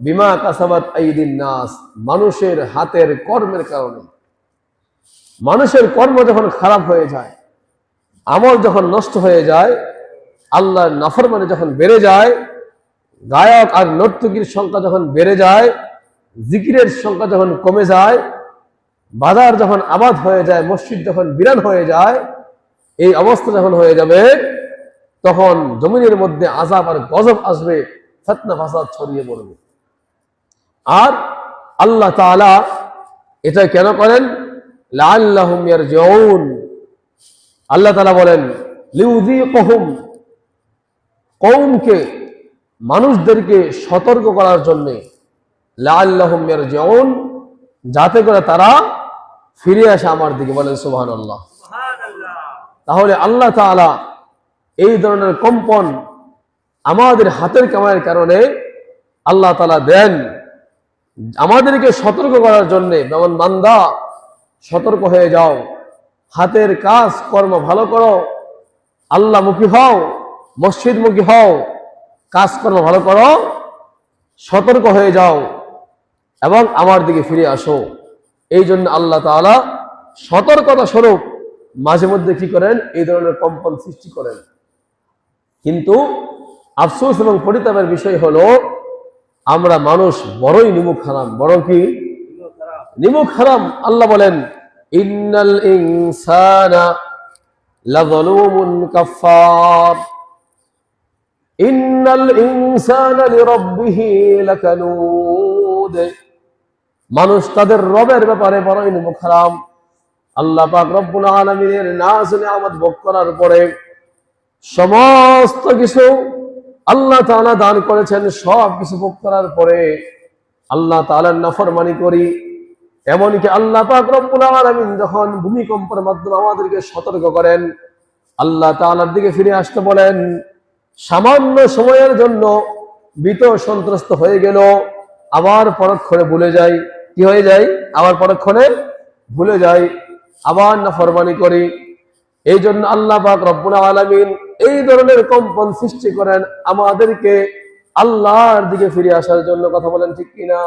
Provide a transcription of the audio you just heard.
বিমা কাসাবাত নাস, মানুষের হাতের কর্মের কারণে। মানুষের কর্ম যখন খারাপ হয়ে যায়, আমল যখন নষ্ট হয়ে যায়, আল্লাহর নাফরমানে যখন বেড়ে যায়, গায়ক আর নর্তকীর সংখ্যা যখন বেড়ে যায়, জিকিরের সংখ্যা যখন কমে যায়, বাজার যখন আবাদ হয়ে যায়, মসজিদ যখন বিরান হয়ে যায়, এই অবস্থা যখন হয়ে যাবে, তখন জমিনের মধ্যে আজাব আর গজব আসবে, ফতনা ফাসাদ ছড়িয়ে পড়বে। আর আল্লাহ তাআলা এটা কেন করেন? লাআল্লাহুম ইয়ারজিউন। আল্লাহ তালা বলেন লিউযীকুহুম। কওমকে মানুষদেরকে সতর্ক করার জন্য লাআল্লাহুম ইয়ারজিউন যাতে করে তারা ফিরে আসে আমার দিকে। বলেন সুবহানাল্লাহ। তাহলে আল্লাহ তাআলা এই ধরনের কম্পন আমাদের হাতের কামাইয়ের কারণে আল্লাহ তাআলা দেন। আমাদেরকে সতর্ক করার জন্য, যেমন মান্দা সতর্ক হয়ে যাও। হাতের কাজ, কর্ম ভালো করো। আল্লাহমুখী হও, মসজিদমুখী হও কাজকর্ম ভালো করো, সতর্ক হয়ে যাও এবং আমার দিকে ফিরে আসো। এই জন্য আল্লাহ তাআলা সতর্কতা স্বরূপ মাঝে মধ্যে কি করেন? এই ধরনের কম্পন সৃষ্টি করেন। কিন্তু আফসোস এবং পরিতাপের বিষয় হলো আমরা মানুষ বড়ই নিমুখ হারাম বড় কি? নিমুখ হারাম আল্লাহ বলেন, ইন্নাল ইনসানা লাযলুমুন কাফফার। ইন্নাল ইনসানা লিরাব্বিহি লাকানুদ মানুষ তাদের রবের ব্যাপারে বড়ই নিমুখ হারাম আল্লাহ পাক রব্বুল আলামিনের নাজ নিয়ামত ভোগ করার পরে সমস্ত কিছু আল্লাহ তাআলা দান করেছেন, সব কিছু ভোগ করার পরে আল্লাহ তাআলার নাফরমানি করি। এমনকি আল্লাহ পাক রব্বুল আলামিন যখন ভূমিকম্পের মাধ্যমে আমাদেরকে সতর্ক করেন, আল্লাহ তাআলার দিকে ফিরে আসতে বলেন, সামান্য সময়ের জন্য ভীত সন্ত্রস্ত হয়ে গেল, আবার পরক্ষণে ভুলে যাই। কি হয়ে যায় আবার পরক্ষণে ভুলে যাই, আবার না করি। এই জন্য আল্লাহ পাক রব্বুল আলামিন এই ধরনের কম্পন সৃষ্টি করেন আমাদেরকে আল্লাহর দিকে ফিরে আসার জন্য কথা বলেন ঠিক কিনা?